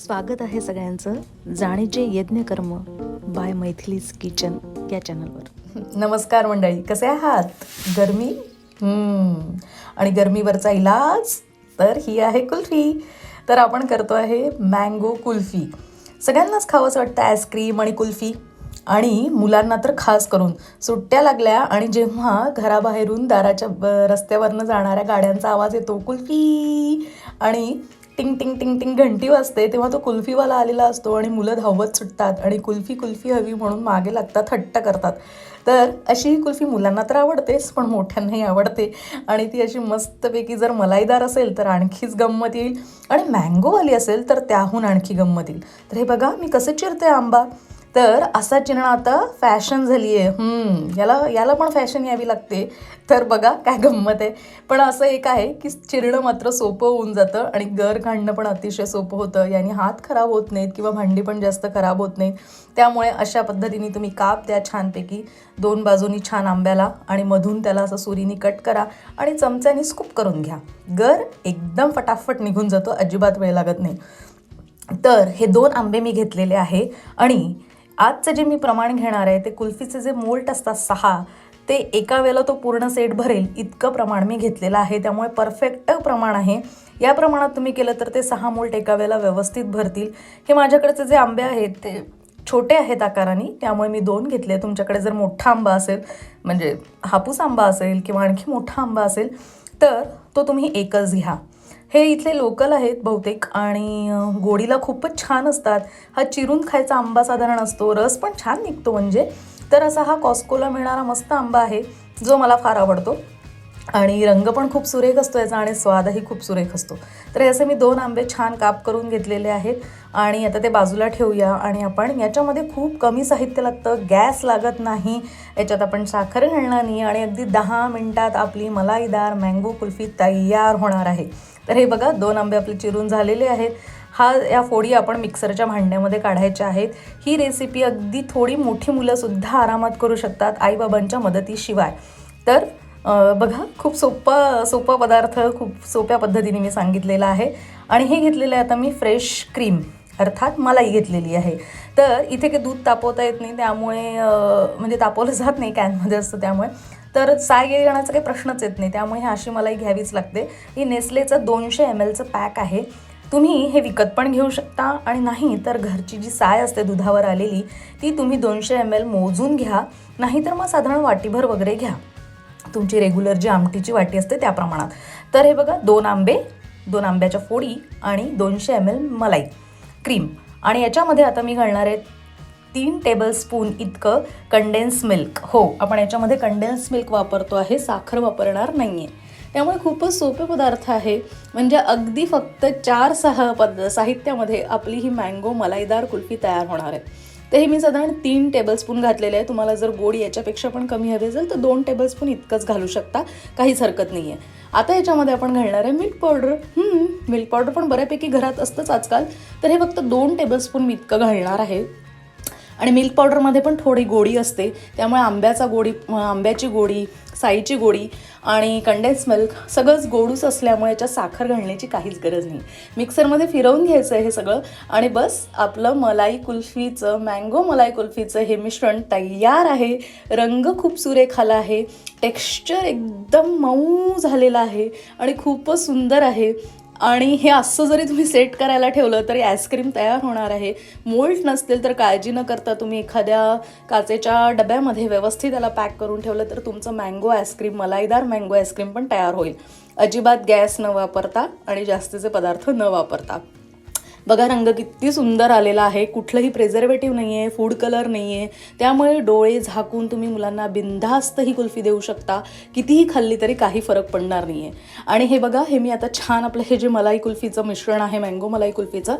स्वागत आहे सगळ्यांचं जाणीचे यज्ञकर्म बाय मैथिलीज किचन या चॅनलवर. नमस्कार मंडळी कसे आहात? गरमी? आणि गरमीवरचा इलाज तर ही आहे कुल्फी. तर आपण करतो आहे मँगो कुल्फी. सगळ्यांनाच खावंसं वाटतं आईस्क्रीम आणि कुल्फी. आणि मुलांना तर खास करून सुट्ट्या लागल्या आणि जेव्हा घराबाहेरून दाराच्या रस्त्यावरनं जाणाऱ्या गाड्यांचा आवाज येतो कुल्फी! आणि टिंग टिंग टिंग टिंग घंटी वाजते तेव्हा तो कुल्फीवाला आलेला असतो आणि मुलं धावत सुटतात आणि कुल्फी कुल्फी हवी म्हणून मागे लागतात हट्ट करतात. तर अशी ही कुल्फी मुलांना तर आवडतेच पण मोठ्यांनाही आवडते. आणि ती अशी मस्तपैकी जर मलाईदार असेल तर आणखीच गंमत येईल. आणि मँगोवाली असेल तर त्याहून आणखी गंमत येईल. तर हे बघा मी कसं चिरते आंबा? तर असा चिन्ह आता फॅशन झाली आहे याला याला पण फॅशन यावी लागते. तर बघा काय गंमत आहे. पण असं एक आहे की चिरणं मात्र सोपं होऊन जातं आणि गर काढणं पण अतिशय सोपं होतं. याने हात खराब होत नाहीत किंवा भांडी पण जास्त खराब होत नाहीत. त्यामुळे अशा पद्धतीने तुम्ही काप द्या छानपैकी. दोन बाजूनी छान आंब्याला आणि मधून त्याला असं सुरीने कट करा आणि चमच्यानी स्कूप करून घ्या. गर एकदम फटाफट निघून जातो. अजिबात वेळ लागत नाही. तर हे दोन आंबे मी घेतलेले आहे आणि आजचं जे मी प्रमाण घेणार आहे ते कुल्फीचे जे मोल्ट असतात सहा ते एका वेळेला तो पूर्ण सेट भरेल. इतकं प्रमाण मी घेतलेलं आहे. त्यामुळे परफेक्ट प्रमाण आहे. या प्रमाणात तुम्ही केलं तर ते सहा मोल्ट एका वेळेला व्यवस्थित भरतील. हे माझ्याकडचे जे आंबे आहेत ते छोटे आहेत आकाराने. त्यामुळे मी दोन घेतले. तुमच्याकडे जर मोठा आंबा असेल म्हणजे हापूस आंबा असेल किंवा आणखी मोठा आंबा असेल तर तो तुम्ही एकच घ्या. हे इथले लोकल आहेत बहुतेक आणि गोडीला खूपच छान असतात. हा चिरून खायचा आंबा साधारण असतो रस पण छान निघतो म्हणजे. तर असा हा कॉस्कोला मिळणारा मस्त आंबा आहे जो मला फार आवडतो. आणि रंग पण खूप सुरेख असतो याचा आणि स्वादही खूप सुरेख असतो. तर असे मी दोन आंबे छान काप करून घेतलेले आहेत आणि आता ते बाजूला ठेवूया आणि आपण याच्यामध्ये खूप कमी साहित्य लागतं गॅस लागत नाही. याच्यात आपण साखर घालणार नाही आणि अगदी दहा मिनटात आपली मलाईदार मँगो कुल्फी तयार होणार आहे. तर हे बघा दोन आंबे आपले चिरून झालेले आहेत. हा या फोडी आपण मिक्सरच्या भांड्यामध्ये काढायच्या आहेत. ही रेसिपी अगदी थोडी मोठी मुलंसुद्धा आरामात करू शकतात आईबाबांच्या मदतीशिवाय. तर बघा खूप सोपा सोपा पदार्थ खूप सोप्या पद्धतीने मी सांगितलेला आहे. आणि हे घेतलेलं आहे आता मी फ्रेश क्रीम अर्थात मलाई घेतलेली आहे. तर इथे काही दूध तापवता येत नाही त्यामुळे म्हणजे तापवलं जात नाही कॅनमध्ये असतं त्यामुळे. तर साय घेण्याचा काही प्रश्नच येत नाही त्यामुळे ही अशी मलाई घ्यावीच लागते. ही नेस्लेचं दोनशे एम एलचं पॅक आहे. तुम्ही हे विकत पण घेऊ शकता आणि नाही तर घरची जी साय असते दुधावर आलेली ती तुम्ही दोनशे एम एल मोजून घ्या. नाहीतर मग साधारण वाटीभर वगैरे घ्या. तुमची रेग्युलर जी आमटीची वाटी असते त्या प्रमाणात. तर हे बघा दोन आंबे दोन आंब्याच्या फोडी आणि दोनशे एम एल मलाई क्रीम. आणि याच्यामध्ये आता मी घालणार आहे तीन टेबलस्पून इतकं कंडेन्स मिल्क हो आपण याच्यामध्ये कंडेन्स मिल्क वापरतो आहे साखर वापरणार नाही आहे त्यामुळे खूपच सोपे पदार्थ आहे. म्हणजे अगदी फक्त चार सहा पद साहित्यामध्ये आपली ही मँगो मलाईदार कुल्फी तयार होणार आहे. तर हे मी साधारण तीन टेबलस्पून घातलेले आहे. तुम्हाला जर गोड याच्यापेक्षा पण कमी हवे असेल तर दोन टेबलस्पून इतकंच घालू शकता. काहीच हरकत नाही आहे आता याच्यामध्ये आपण घालणार आहे मिल्क पावडर मिल्क पावडर पण बऱ्यापैकी घरात असतंच आजकाल. तर हे फक्त दोन टेबलस्पून मी इतकं घालणार आहे. आणि मिल्क पावडरमध्ये पण थोडी गोडी असते. त्यामुळे आंब्याचा गोडी आंब्याची गोडी साईची गोडी आणि कंडेन्स मिल्क सगळंच गोडूस असल्यामुळे याच्यात साखर घालण्याची काहीच गरज नाही. मिक्सरमध्ये फिरवून घ्यायचं आहे हे सगळं आणि बस आपलं मलाई कुल्फीचं मँगो मलाई कुल्फीचं हे मिश्रण तयार आहे. रंग खूप सुरेख आला आहे. टेक्स्चर एकदम मऊ झालेलं आहे आणि खूपच सुंदर आहे. आणि हे असं जरी तुम्ही सेट करायला ठेवलं तरी आईस्क्रीम तयार होणार आहे. मोल्ड नसतील तर काळजी न करता तुम्ही एखाद्या काचेच्या डब्यामध्ये व्यवस्थित त्याला पॅक करून ठेवलं तर तुमचं मँगो आईस्क्रीम मलाईदार मँगो आईस्क्रीम पण तयार होईल. अजिबात गॅस न वापरता आणि जास्तीचे पदार्थ न वापरता. बघा रंग किती सुंदर आलेला आहे. कुठलंही प्रेझर्वेटिव्ह नाही आहे फूड कलर नाही आहे त्यामुळे डोळे झाकून तुम्ही मुलांना बिनधास्त ही कुल्फी देऊ शकता. कितीही खाल्ली तरी काही फरक पडणार नाही आहे आणि हे बघा हे मी आता छान आपलं हे जे मलाई कुल्फीचं मिश्रण आहे मँगो मलाई कुल्फीचं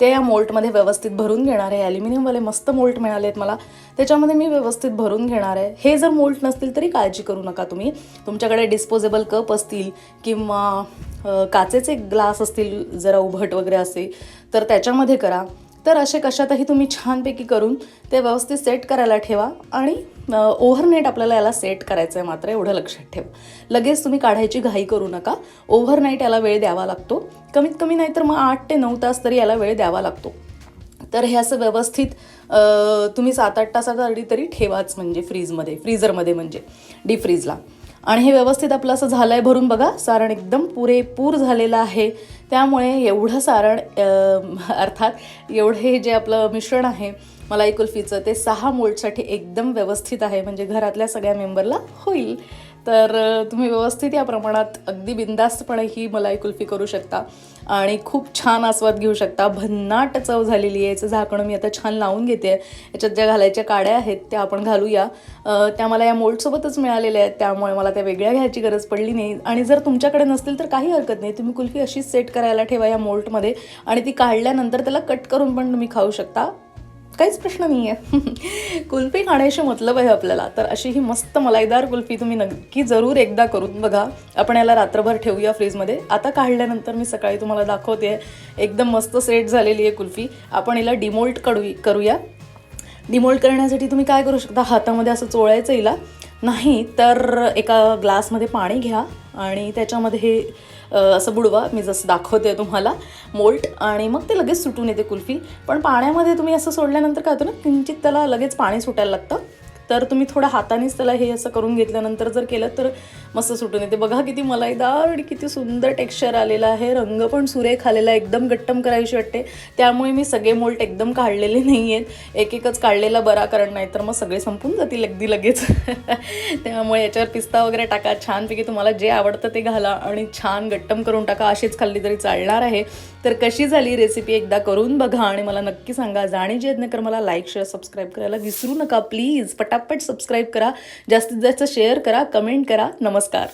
ते या मोल्टमध्ये व्यवस्थित भरून घेणार आहे. ॲल्युमिनियमवाले मस्त मोल्ट मिळाले आहेत मला. त्याच्यामध्ये मी व्यवस्थित भरून घेणार आहे. हे जर मोल्ट नसतील तरी काळजी करू नका तुम्ही. तुमच्याकडे डिस्पोजेबल कप असतील किंवा काचेचे ग्लास असतील जरा उभट वगैरे असेल तर त्याच्यामध्ये करा. तर असे कशातही तुम्ही छानपैकी करून ते व्यवस्थित सेट करायला ठेवा आणि ओव्हरनाईट आपल्याला याला सेट करायचं आहे मात्र एवढं लक्षात ठेवा. लगेच तुम्ही काढायची घाई करू नका. ओव्हरनाईट याला वेळ द्यावा लागतो. कमीत कमी नाही तर मग आठ ते नऊ तास तरी याला वेळ द्यावा लागतो. तर हे असं व्यवस्थित तुम्ही सात आठ तासासाठी तरी ठेवाच म्हणजे फ्रीजमध्ये फ्रीझरमध्ये म्हणजे डीप फ्रीजला आणि हे व्यवस्थित आपलं असं झालं आहे भरून बघा. सारण एकदम पुरेपूर झालेलं आहे. त्यामुळे एवढं सारण अर्थात एवढं हे जे आपलं मिश्रण आहे मलाई कुल्फीचं ते सहा मोल्डसाठी एकदम व्यवस्थित आहे. म्हणजे घरातल्या सगळ्या मेंबरला होईल. तर तुम्ही व्यवस्थित या प्रमाणात अगदी बिंदास्तपणे ही मलाई कुल्फी करू शकता आणि खूप छान आस्वाद घेऊ शकता. भन्नाट चव झालेली आहे. याचं झाकणं मी आता छान लावून घेते. याच्यात ज्या घालायच्या काड्या आहेत त्या आपण घालूया. त्या मला या मोल्डसोबतच मिळालेल्या आहेत. त्यामुळे मला त्या वेगळ्या घ्यायची गरज पडली नाही. आणि जर तुमच्याकडे नसतील तर काही हरकत नाही. तुम्ही कुल्फी अशीच सेट करायला ठेवा या मोल्टमध्ये आणि ती काढल्यानंतर त्याला कट करून पण तुम्ही खाऊ शकता. काहीच प्रश्न नाही आहे कुल्फी खाण्याशी मतलब आहे आपल्याला. तर अशी ही मस्त मलाईदार कुल्फी तुम्ही नक्की जरूर एकदा करून बघा. आपण याला रात्रभर ठेवूया फ्रीजमध्ये. आता काढल्यानंतर मी सकाळी तुम्हाला दाखवते. एकदम मस्त सेट झालेली आहे कुल्फी. आपण याला डिमोल्ट करू करूया. डिमोल्ट करण्यासाठी तुम्ही काय करू शकता? हातामध्ये असं चोळायचं हिला. नाही तर एका ग्लासमध्ये पाणी घ्या आणि त्याच्यामध्ये असं बुडवा. मी जसं दाखवते तुम्हाला मोल्ट आणि मग ते लगेच सुटून येते कुल्फी. पण पाण्यामध्ये तुम्ही असं सोडल्यानंतर काय होतं ना किंचित त्याला लगेच पाणी सुटायला लागतं. तर तुम्ही थोडं हातानेच त्याला हे असं करून घेतल्यानंतर जर केलं तर मस्त सुटून येते. बघा किती मलाईदार आणि किती सुंदर टेक्स्चर आलेलं आहे. रंग पण सुरेख आलेला आहे. एकदम गट्टम करायची वाटते. त्यामुळे मी सगळे मोल्ट एकदम काढलेले नाही आहेत एक एकच काढलेला बरा कारण नाही तर मग सगळे संपून जातील अगदी लगेच. त्यामुळे याच्यावर पिस्ता वगैरे टाका. छानपैकी तुम्हाला जे आवडतं ते घाला आणि छान गट्टम करून टाका. अशीच खाल्ली तरी चालणार आहे. तर कशी झाली रेसिपी एकदा करून बघा आणि मला नक्की सांगा. जाणे जे मला लाईक शेअर सबस्क्राईब करायला विसरू नका. प्लीज पटापट सबस्क्राईब करा जास्तीत जास्त शेअर करा कमेंट करा. नमस्कार.